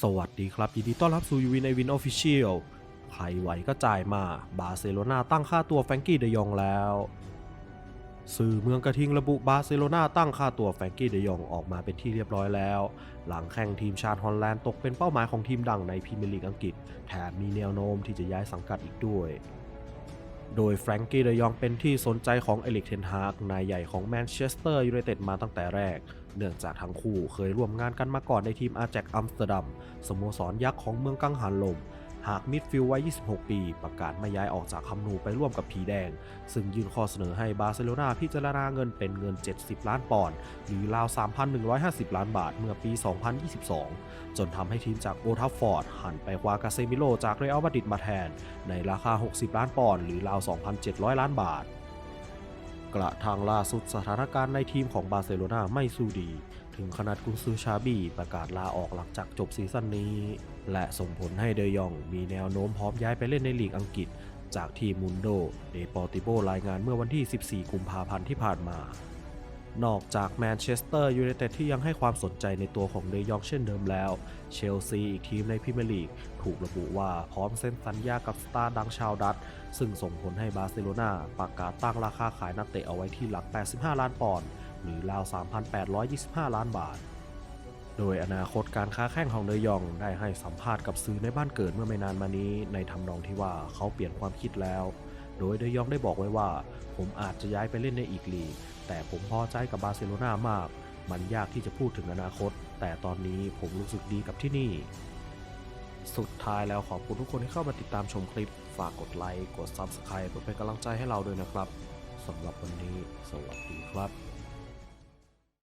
สวัสดีครับ ยินดีต้อนรับสู่ยูวินไอวินออฟฟิเชียลใครไหวก็จ่ายมา บาร์เซโลนาตั้งค่าตัวแฟรงกี้เดยองแล้ว สื่อเมืองกระทิงระบุบาร์เซโลนาตั้งค่าตัวแฟรงกี้เดยองออกมาเป็นที่เรียบร้อยแล้ว หลังแข่งทีมชาติฮอลแลนด์ตกเป็นเป้าหมายของทีมดังในพรีเมียร์ลีกอังกฤษ แถมมีแนวโน้มที่จะย้ายสังกัดอีกด้วย โดยแฟรงกี้เดยองเป็นที่สนใจของเอลิกเทนฮากนายใหญ่ของแมนเชสเตอร์ยูไนเต็ดมาตั้งแต่แรก เนื่องจากทั้งคู่เคยร่วมงานกันมาก่อนในทีมอาแจกอัมสเตอร์ดัมสโมสรยักษ์ของเมืองกังหันลม หากมิดฟิลด์วัย 26 ปี ประกาศไม่ย้ายออกจากคำนูไปร่วมกับผีแดง ซึ่งยื่นข้อเสนอให้บาร์เซโลนาพิจารณาเงินเป็นเงิน 70 ล้านปอนด์หรือราว 3,150 ล้านบาทเมื่อปี 2022 จนทำให้ทีมจากโอทัฟฟอร์ด หันไปคว้ากาเซมิโลจากเรอัลมาดริดมาแทน ในราคา 60 ล้านปอนด์หรือราว 2,700 ล้านบาท กระทั่งล่าสุดสถานการณ์ในทีมของบาร์เซโลนาไม่สู้ดี ถึงขนาดกุนซือชาบีประกาศลาออกหลังจากจบซีซั่นนี้ และส่งผลให้เดยองมีแนวโน้มพร้อมย้ายไปเล่นในลีกอังกฤษ จากทีมมุนโดเดปอร์ติโบรายงานเมื่อวันที่ 14 กุมภาพันธ์ที่ผ่านมา นอกจากแมนเชสเตอร์ยูไนเต็ดที่ยังให้ความสนใจในตัวของเดยองเช่นเดิมแล้ว เชลซีอีกทีมในพรีเมียร์ลีก ถูกระบุว่าพร้อมเซ็นสัญญากับสตาร์ดังชาวดัตซึ่งส่งผลให้บาร์เซโลนาประกาศตั้งราคาขายนักเตะเอาไว้ที่หลัก 85 ล้านปอนด์หรือราว 3,825 ล้านบาท โดยอนาคตการค้าแข่งของเดยองได้ให้สัมภาษณ์กับสื่อในบ้านเกิดเมื่อไม่นานมานี้ ในทำนองที่ว่าเขาเปลี่ยนความคิดแล้ว โดยเดยองได้บอกไว้ว่า ผมอาจจะย้ายไปเล่นในอีกลีก แต่ผมพอใจกับบาร์เซโลนามาก มันยากที่จะพูดถึงอนาคต แต่ตอนนี้ผมรู้สึกดีกับที่นี่ สุดท้ายแล้วขอบคุณทุกคนที่เข้ามาติดตามชมคลิป ฝากกดไลค์ กด Subscribe เพื่อเป็นกำลังใจให้เราด้วยนะครับสำหรับวันนี้ สวัสดีครับ